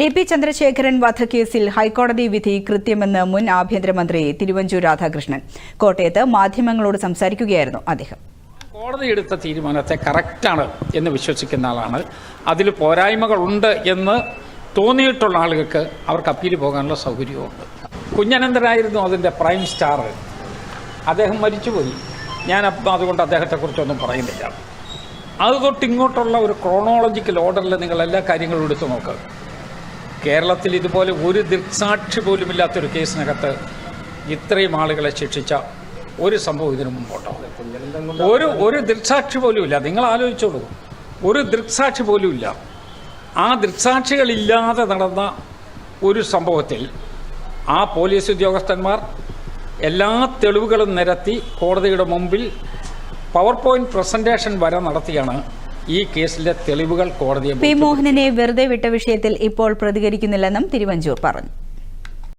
T P Chandrasekharan വധക്കേസിൽ ഹൈക്കോടതി വിധി കൃത്യമെന്ന് മുൻ ആഭ്യന്തരമന്ത്രി തിരുവഞ്ചൂർ രാധാകൃഷ്ണൻ. കോട്ടയത്ത് മാധ്യമങ്ങളോട് സംസാരിക്കുകയായിരുന്നു അദ്ദേഹം. കോടതി എടുത്ത തീരുമാനത്തെ കറക്റ്റാണ് എന്ന് വിശ്വസിക്കുന്ന ആളാണ്. അതിൽ പോരായ്മകളുണ്ട് എന്ന് തോന്നിയിട്ടുള്ള ആളുകൾക്ക് അവർക്ക് അപ്പീൽ പോകാനുള്ള സൗകര്യമുണ്ട് കുഞ്ഞനന്തനായിരുന്നു അതിന്റെ പ്രൈം സ്റ്റാർ. അദ്ദേഹം മരിച്ചുപോയി. ഞാൻ അപ്പം അതുകൊണ്ട് അദ്ദേഹത്തെക്കുറിച്ചൊന്നും പറയുന്നില്ല. അത് തൊട്ട് ഇങ്ങോട്ടുള്ള ഒരു ക്രോണോളജിക്കൽ ഓർഡറിൽ നിങ്ങൾ എല്ലാ കാര്യങ്ങളും എടുത്തു നോക്കുക കേരളത്തിൽ ഇതുപോലെ ഒരു ദൃക്സാക്ഷി പോലുമില്ലാത്തൊരു കേസിനകത്ത് ഇത്രയും ആളുകളെ ശിക്ഷിച്ച ഒരു സംഭവം ഇതിനു മുമ്പോട്ടോ? ഒരു ഒരു ദൃക്സാക്ഷി പോലും ഇല്ല നിങ്ങൾ ആലോചിച്ചോളൂ. ഒരു ദൃക്സാക്ഷി പോലും ഇല്ല ആ ദൃക്സാക്ഷികളില്ലാതെ നടന്ന ഒരു സംഭവത്തിൽ ആ പോലീസ് ഉദ്യോഗസ്ഥന്മാർ എല്ലാ തെളിവുകളും നിരത്തി കോടതിയുടെ മുമ്പിൽ പവർ പോയിന്റ് പ്രസന്റേഷൻ വരെ നടത്തിയാണ് ഈ കേസിലെ തെളിവുകൾ കോടതിയെ പി മോഹനനെ വെറുതെ വിട്ട വിഷയത്തിൽ ഇപ്പോൾ പ്രതികരിക്കുന്നില്ലെന്നും തിരുവഞ്ചൂർ പറഞ്ഞു.